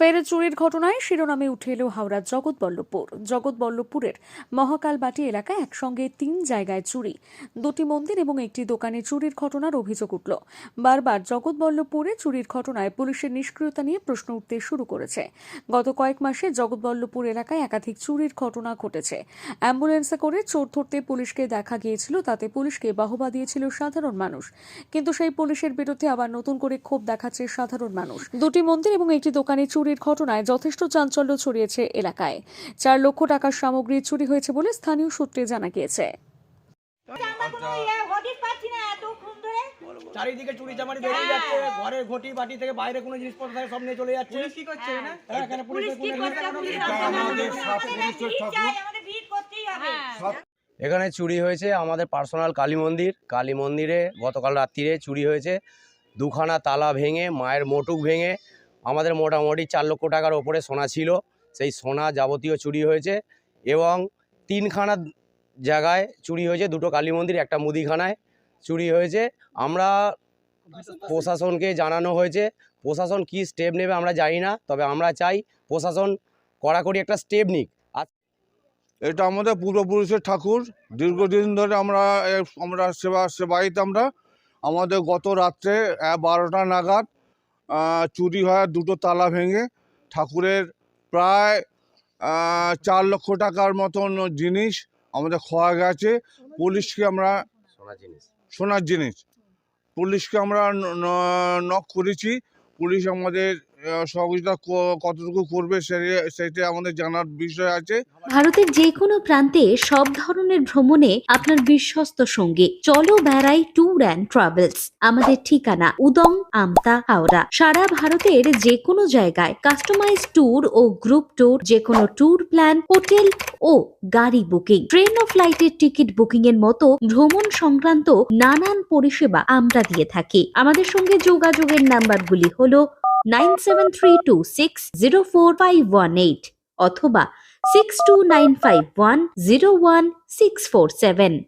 ফের চুরির ঘটনায় শিরোনামে উঠে এলো হাওড়ার জগৎবল্লভপুর। জগৎবল্লভপুরের মহাকালবাটি এলাকায় একসঙ্গে তিন জায়গায় চুরি। দুটি মন্দির এবং একটি দোকানে চুরির ঘটনার অভিযোগ উঠল। বারবার জগৎবল্লভপুরে চুরির ঘটনায় পুলিশের নিষ্ক্রিয়তা নিয়ে প্রশ্ন উঠতে শুরু করেছে। গত কয়েক মাসে জগৎবল্লভপুর এলাকায় একাধিক চুরির ঘটনা ঘটেছে। অ্যাম্বুলেন্সে করে চোর ধরতে পুলিশকে দেখা গিয়েছিল, তাতে পুলিশকে বাহবা দিয়েছিল সাধারণ মানুষ। কিন্তু সেই পুলিশের বিরুদ্ধে আবার নতুন করে ক্ষোভ দেখাচ্ছে সাধারণ মানুষ। দুটি মন্দির এবং একটি দোকানে চুরির ঘটনায় যথেষ্ট চাঞ্চল্য ছড়িয়েছে এলাকায়। চার লক্ষ টাকার সামগ্রী চুরি হয়েছে বলে স্থানীয় সূত্রে জানা গিয়েছে। চারিদিকে চুরি চামারি বেরিয়ে যাচ্ছে ঘরের ঘটি বাটি থেকে বাইরে কোনো জিনিসপত্র থাকে সব নিয়ে চলে যাচ্ছে। কি করছে হ্যাঁ এখানে পুলিশ পুলিশ কি করছে? পুলিশ আমাদের আমাদের ভিড় চাই আমাদের ভিড় করতেই হবে। এখানে চুরি হয়েছে আমাদের পার্সোনাল কালী মন্দির। কালী মন্দিরে গতকাল রাত্রিরে চুরি হয়েছে। দুখানা তালা ভেঙে মায়ের মোটুক ভেঙে আমাদের মোটামুটি চার লক্ষ টাকার ওপরে সোনা ছিল। সেই সোনা যাবতীয় চুরি হয়েছে এবং তিনখানা জায়গায় চুরি হয়েছে। দুটো কালী মন্দির, একটা মুদিখানায় চুরি হয়েছে। আমরা প্রশাসনকে জানানো হয়েছে। প্রশাসন কি স্টেপ নেবে আমরা জানি না, তবে আমরা চাই প্রশাসন কড়াকড়ি একটা স্টেপ নিক। এটা আমাদের পূর্বপুরুষের ঠাকুর। দীর্ঘদিন ধরে আমরা আমরা সেবা সেবায়িত আমরা। আমাদের গত রাত্রে বারোটা নাগাদ চুরি হয় দুটো তালা ভেঙে ঠাকুরের প্রায় চার লক্ষ টাকার মতন জিনিস আমাদের খোয়া গেছে। পুলিশকে আমরা সোনার জিনিস। পুলিশকে আমরা নক করেছি। পুলিশ আমাদের সহযোগিতা কতটুকু করবে সেটা আমাদের জানার বিষয় আছে। ভারতের যে কোনো প্রান্তে সব ধরনের ভ্রমণে আপনার বিশ্বস্ত সঙ্গী। চলো বেড়াই ট্যুর অ্যান্ড ট্রাভেলস আমাদের ঠিকানা উদং, আমতা, হাওড়া। সারা ভারতের যে কোনো জায়গায় কাস্টমাইজ ট্যুর ও গ্রুপ ট্যুর যে কোনো ট্যুর প্ল্যান হোটেল ও গাড়ি বুকিং ট্রেন ও ফ্লাইটের টিকিট বুকিং এর মতো ভ্রমণ সংক্রান্ত নানান পরিষেবা আমরা দিয়ে থাকি। আমাদের সঙ্গে যোগাযোগের নাম্বারগুলি হলো nine seven three two six zero four five one eight অথবা six two nine five one zero one six four seven